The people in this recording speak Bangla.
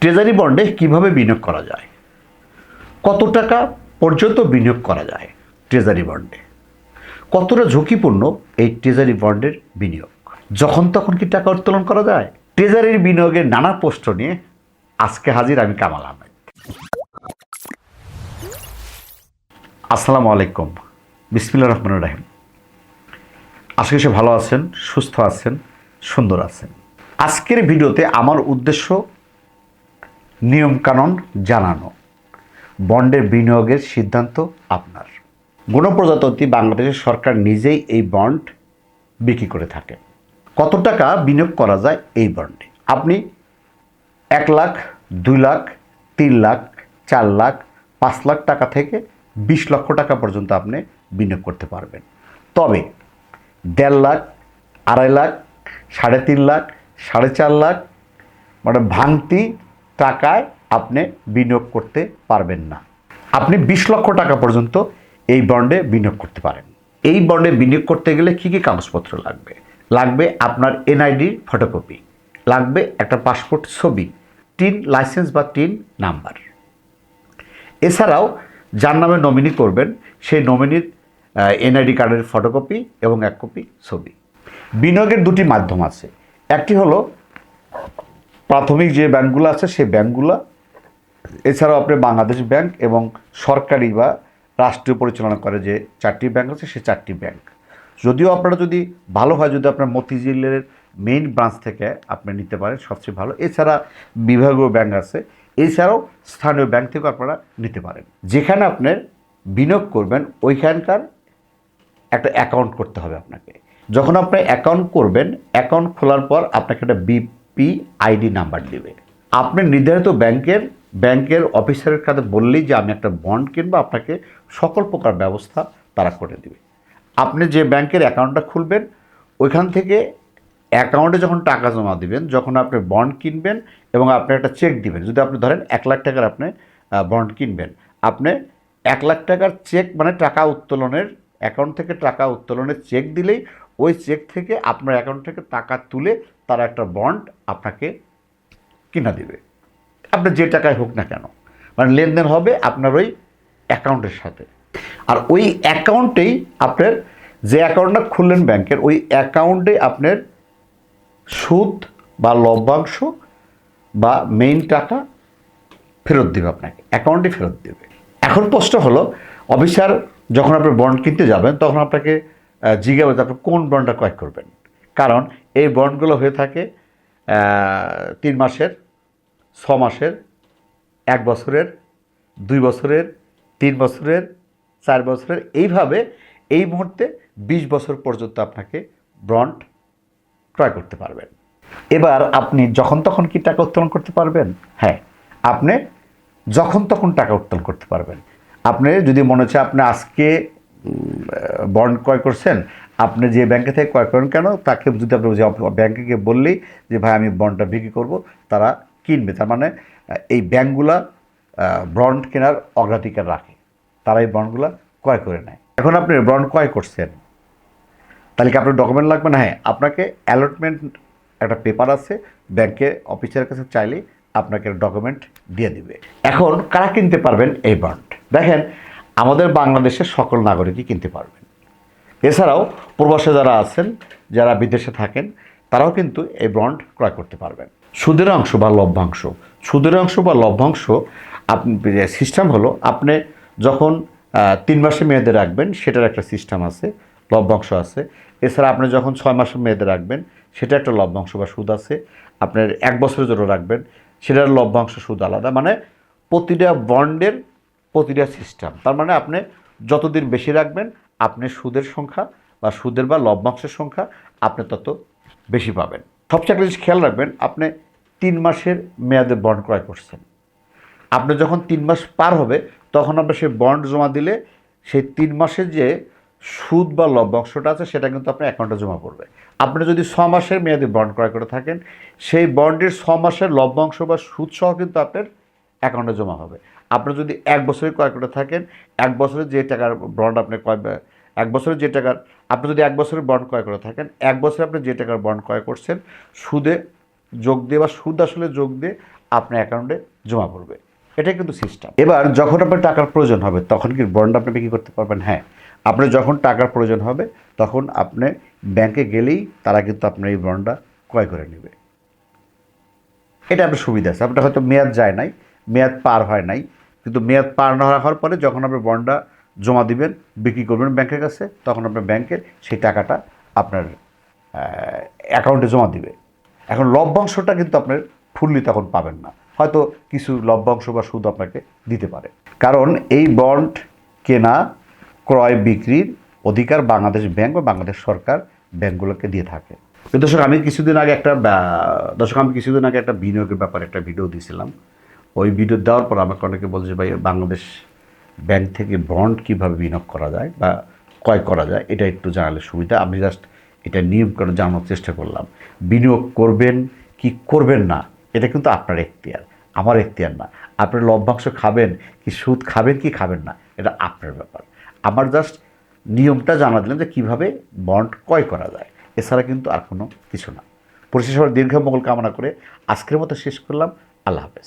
ট্রেজারি বন্ডে কীভাবে বিনিয়োগ করা যায়? কত টাকা পর্যন্ত বিনিয়োগ করা যায় ট্রেজারি বন্ডে কতটা ঝুঁকিপূর্ণ এই ট্রেজারি বন্ডের বিনিয়োগ? যখন তখন কি টাকা উত্তোলন করা যায়? ট্রেজারির বিনিয়োগের নানা প্রশ্ন নিয়ে আজকে হাজির আমি কামাল আহমেদ। আসসালামু আলাইকুম। বিসমিল্লা রহমান রাহিম। আশা করি সে ভালো আছেন, সুস্থ আছেন, সুন্দর আছেন। আজকের ভিডিওতে আমার উদ্দেশ্য নিয়মকানুন জানানো। বন্ডের বিনিয়োগের সিদ্ধান্ত আপনার। গণপ্রজাতন্ত্রী বাংলাদেশের সরকার নিজেই এই বন্ড বিক্রি করে থাকে। কত টাকা বিনিয়োগ করা যায় এই বন্ডে? আপনি এক লাখ, দুই লাখ, তিন লাখ, চার লাখ, পাঁচ লাখ টাকা থেকে বিশ লক্ষ টাকা পর্যন্ত আপনি বিনিয়োগ করতে পারবেন। তবে দেড় লাখ, আড়াই লাখ, সাড়ে তিন লাখ, সাড়ে চার লাখ মানে ভাঙতি টাকায় আপনি বিনিয়োগ করতে পারবেন না। আপনি বিশ লক্ষ টাকা পর্যন্ত এই বন্ডে বিনিয়োগ করতে পারেন। এই বন্ডে বিনিয়োগ করতে গেলে কী কী কাগজপত্র লাগবে? লাগবে আপনার এনআইডি ফটোকপি লাগবে একটা পাসপোর্ট ছবি টিন লাইসেন্স বা টিন নাম্বার এছাড়াও যার নামে নমিনি করবেন, সেই নমিনির এনআইডি কার্ডের ফটোকপি এবং এক কপি ছবি। বিনিয়োগের দুটি মাধ্যম আছে। একটি হলো প্রাথমিক যে ব্যাংকগুলো আছে, সেই ব্যাংকগুলো, এছাড়াও আপনি বাংলাদেশ ব্যাংক এবং সরকারি বা রাষ্ট্রীয় পরিচালনা করে যে চারটি ব্যাংক আছে, সেই চারটি ব্যাংক। যদিও আপনারা যদি ভালো হয়, যদি আপনার মতিঝিলের মেইন ব্রাঞ্চ থেকে আপনি নিতে পারেন, সবচেয়ে ভালো। এছাড়া বিভাগীয় ব্যাংক আছে, এছাড়াও স্থানীয় ব্যাংক থেকেও আপনারা নিতে পারেন। যেখানে আপনার বিনিয়োগ করবেন, ওইখানকার একটা অ্যাকাউন্ট করতে হবে আপনাকে। যখন আপনি অ্যাকাউন্ট করবেন অ্যাকাউন্ট খোলার পর আপনাকে একটা বিপি আইডি নাম্বার দেবে। আপনি নির্ধারিত ব্যাংকের ব্যাংকের অফিসারের কাছে বললেই যে আমি একটা বন্ড কিনবো, আপনাকে সকল প্রকার ব্যবস্থা তারা করে দেবে। আপনি যে ব্যাংকের অ্যাকাউন্টটা খুলবেন, ওইখান থেকে অ্যাকাউন্টে যখন টাকা জমা দিবেন, যখন আপনি বন্ড কিনবেন এবং আপনি একটা চেক দিবেন, যদি আপনি ধরেন এক লাখ টাকার আপনি বন্ড কিনবেন, আপনি এক লাখ টাকার চেক মানে টাকা উত্তোলনের অ্যাকাউন্ট থেকে টাকা উত্তোলনের চেক দিলেই ওই চেক থেকে আপনার অ্যাকাউন্ট থেকে টাকা তুলে তারা একটা বন্ড আপনাকে কিনা দিবে। আপনার যে টাকায় হোক না কেন। মানে লেনদেন হবে আপনার ওই অ্যাকাউন্টের সাথে। আর ওই অ্যাকাউন্টেই আপনার যে অ্যাকাউন্টটা খুললেন ব্যাংকের ওই অ্যাকাউন্টে আপনার সুদ বা লভ্যাংশ বা মেইন টাকা ফেরত দেবে আপনাকে। অ্যাকাউন্টে ফেরত দেবে। এখন প্রশ্ন হলো, অফিসার যখন আপনি বন্ড কিনতে যাবেন, তখন আপনাকে জিজ্ঞাসা আপনি কোন বন্ডটা ক্রয় করবেন? কারণ এই বন্ডগুলো হয়ে থাকে তিন মাসের, ছ মাসের, এক বছরের, দুই বছরের, তিন বছরের, চার বছরের। এইভাবে এই মুহূর্তে বিশ বছর পর্যন্ত আপনাকে বন্ড ক্রয় করতে পারবেন। এবার আপনি যখন তখন কি টাকা উত্তোলন করতে পারবেন? হ্যাঁ আপনি যখন তখন টাকা উত্তোলন করতে পারবেন। আপনি যদি মনে হচ্ছে আপনি আজকে বন্ড ক্রয় করছেন আপনি যে ব্যাংকে থেকে ক্রয় করেন কেন, তাকে যদি আপনি যে ব্যাংকে গিয়ে বললেই যে, ভাই, আমি বন্ডটা বিক্রি করব তারা কিনবে। তার মানে এই ব্যাংকগুলা বন্ড কেনার অগ্রাধিকার রাখে। তারা এই বন্ডগুলা ক্রয় করে নেয়। এখন আপনি বন্ড ক্রয় করছেন, তাহলে কি আপনার ডকুমেন্ট লাগবে? না হ্যাঁ আপনাকে অ্যালটমেন্ট একটা পেপার আছে ব্যাংকে অফিসারের কাছে চাইলে আপনাকে ডকুমেন্ট দিয়ে দিবে। এখন কারা কিনতে পারবেন এই বন্ড দেখেন, আমাদের বাংলাদেশের সকল নাগরিকই কিনতে পারবেন এছাড়াও প্রবাসে যারা আছেন, যারা বিদেশে থাকেন, তারাও কিন্তু এই বন্ড ক্রয় করতে পারবেন। সুদের অংশ বা লভ্যাংশ। সুদের অংশ বা লভ্যাংশ আপনি সিস্টেম হলো, আপনি যখন তিন মাসে মেয়াদে রাখবেন, সেটার একটা সিস্টেম আছে, লভ্যাংশ আছে। এছাড়া আপনি যখন ছয় মাসের মেয়াদে রাখবেন, সেটা একটা লভ্যাংশ বা সুদ আছে। আপনার এক বছরের জন্য রাখবেন, সেটার লভ্যাংশ সুদ আলাদা। মানে প্রতিটা বন্ডের প্রতিটা সিস্টেম তার মানে আপনি যতদিন বেশি রাখবেন আপনি সুদের সংখ্যা বা সুদের বা লভ্যাংশের সংখ্যা আপনি তত বেশি পাবেন। সবচেয়ে একটা জিনিস খেয়াল রাখবেন, আপনি তিন মাসের মেয়াদে বন্ড ক্রয় করছেন। আপনি যখন তিন মাস পার হবে, তখন আপনি সেই বন্ড জমা দিলে সেই তিন মাসের যে সুদ বা লভ্যাংশটা আছে, সেটা কিন্তু আপনার অ্যাকাউন্টে জমা পড়বে। আপনি যদি ছ মাসের মেয়াদে বন্ড ক্রয় করে থাকেন, সেই বন্ডের ছ মাসের লভ্যাংশ বা সুদসহ কিন্তু আপনার অ্যাকাউন্টে জমা হবে। আপনি যদি এক বছরে ক্রয় করে থাকেন, এক বছরে যে টাকার বন্ড আপনি ক্রয় এক বছরে যে টাকার, আপনি যদি এক বছরের বন্ড ক্রয় করে থাকেন, এক বছরে আপনি যে টাকার বন্ড ক্রয় করছেন, সুদে যোগ দিয়ে বা সুদ আসলে যোগ দিয়ে আপনার অ্যাকাউন্টে জমা পড়বে। এটাই কিন্তু সিস্টেম এবার যখন আপনার টাকার প্রয়োজন হবে, তখন কি বন্ড আপনি বিক্রি করতে পারবেন? হ্যাঁ। আপনার যখন টাকার প্রয়োজন হবে, তখন আপনি ব্যাংকে গেলেই তারা কিন্তু আপনার এই বন্ডটা ক্রয় করে নেবে। এটা আপনার সুবিধা আছে। আপনার হয়তো মেয়াদ যায় নাই, মেয়াদ পার হয় নাই। কিন্তু মেয়াদ পার না হওয়ার পরে যখন আপনি বন্ডটা জমা দিবেন, বিক্রি করবেন ব্যাংকের কাছে, তখন আপনার ব্যাংকের সেই টাকাটা আপনার অ্যাকাউন্টে জমা দিবে। এখন লভ্যাংশটা কিন্তু আপনার ফুললি তখন পাবেন না। হয়তো কিছু লভ্যাংশ বা সুদ আপনাকে দিতে পারে। কারণ এই বন্ড কেনা, ক্রয়, বিক্রির অধিকার বাংলাদেশ ব্যাংক বা বাংলাদেশ সরকার ব্যাংকগুলোকে দিয়ে থাকে। দর্শক, আমি কিছুদিন আগে একটা দর্শক, আমি কিছুদিন আগে একটা বিনিয়োগের ব্যাপারে একটা ভিডিও দিয়েছিলাম। ওই ভিডিও দেওয়ার পর আমাকে অনেকে বলছে ভাই, বাংলাদেশ ব্যাংক থেকে বন্ড কীভাবে বিনিয়োগ করা যায় বা ক্রয় করা যায়? এটা একটু জানালে সুবিধা। আমি জাস্ট এটা নিয়ম করে জানানোর চেষ্টা করলাম। বিনিয়োগ করবেন কি করবেন না, এটা কিন্তু আপনার এখতিয়ার। আমার এখতিয়ার না। আপনার লভ্যাংশ খাবেন কি সুদ খাবেন কি খাবেন না, এটা আপনার ব্যাপার। আমার জাস্ট নিয়মটা জানা দিলাম যে, কীভাবে বন্ড ক্রয় করা যায়। এছাড়া কিন্তু আর কোনো কিছু না। পরিশেষে দীর্ঘ মঙ্গল কামনা করে আজকের মতো শেষ করলাম। আল্লাহ হাফেজ।